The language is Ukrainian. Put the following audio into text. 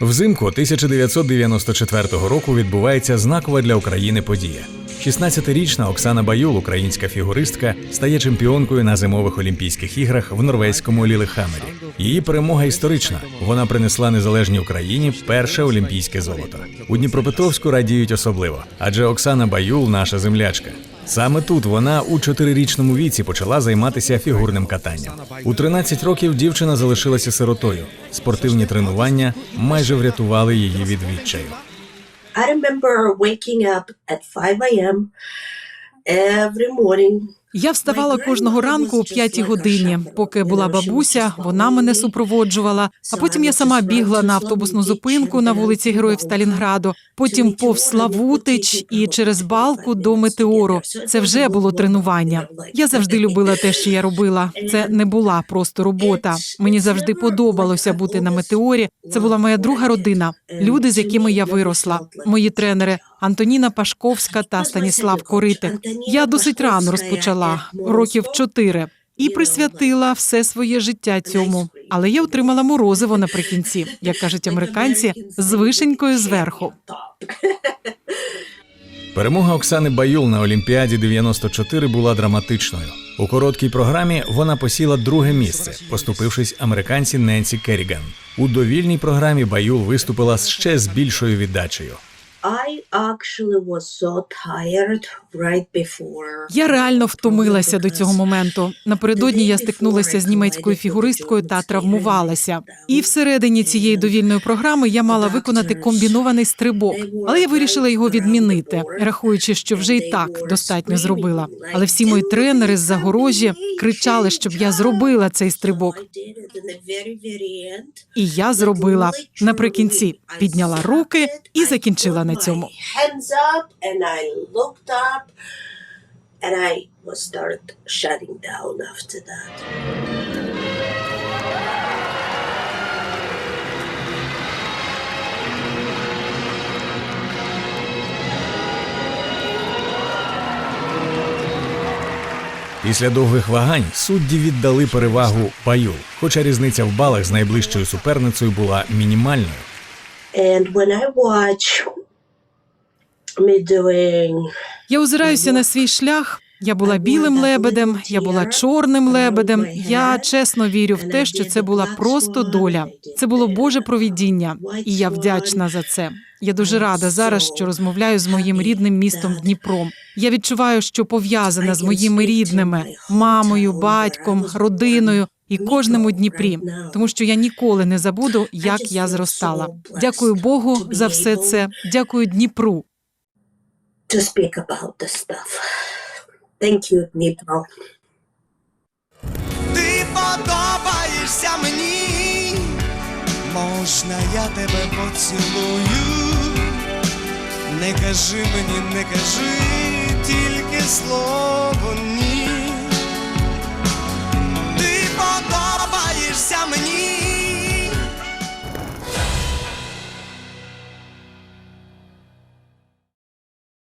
Взимку 1994 року відбувається знакова для України подія. 16-річна Оксана Баюл, українська фігуристка, стає чемпіонкою на зимових Олімпійських іграх в норвезькому Лілехаммері. Її перемога історична. Вона принесла незалежній Україні перше олімпійське золото. У Дніпропетровську радіють особливо, адже Оксана Баюл наша землячка. Саме тут вона у чотирирічному віці почала займатися фігурним катанням. У 13 років дівчина залишилася сиротою. Спортивні тренування майже врятували її від відчаю. I remember waking up at 5 a.m. every morning. Я вставала кожного ранку о п'ятій годині. Поки була бабуся, вона мене супроводжувала. А потім я сама бігла на автобусну зупинку на вулиці Героїв Сталінграду. Потім повз Славутич і через балку до метеору. Це вже було тренування. Я завжди любила те, що я робила. Це не була просто робота. Мені завжди подобалося бути на метеорі. Це була моя друга родина. Люди, з якими я виросла. Мої тренери Антоніна Пашковська та Станіслав Коритик. Я досить рано розпочала років чотири. І присвятила все своє життя цьому, але я отримала морозиво наприкінці, як кажуть американці, з вишенькою зверху. Перемога Оксани Баюл на Олімпіаді 94 була драматичною. У короткій програмі вона посіла друге місце, поступившись американці Ненсі Керріган. У довільній програмі Баюл виступила ще з більшою віддачею. I actually was so tired right before. Я реально втомилася до цього моменту. Напередодні я стикнулася з німецькою фігуристкою та травмувалася. І всередині цієї довільної програми я мала виконати комбінований стрибок, але я вирішила його відмінити, рахуючи, що вже і так достатньо зробила. Але всі мої тренери з загорожі кричали, щоб я зробила цей стрибок. І я зробила наприкінці, підняла руки і закінчила на цьому. Hands up and I looked up and I was started shutting down after that. Після довгих вагань судді віддали перевагу Баюл, хоча різниця в балах з найближчою суперницею була мінімальною. And when I watch Я озираюся на свій шлях. Я була білим лебедем, я була чорним лебедем. Я чесно вірю в те, що це була просто доля. Це було Боже провідіння, і я вдячна за це. Я дуже рада зараз, що розмовляю з моїм рідним містом Дніпром. Я відчуваю, що пов'язана з моїми рідними мамою, батьком, родиною і кожним у Дніпрі, тому що я ніколи не забуду, як я зростала. Дякую Богу за все це. Дякую Дніпру. To speak about this stuff. Thank you, Дніпро. Ти подобаєшся мені, можна я тебе поцілую? Не кажи мені, не кажи тільки слово.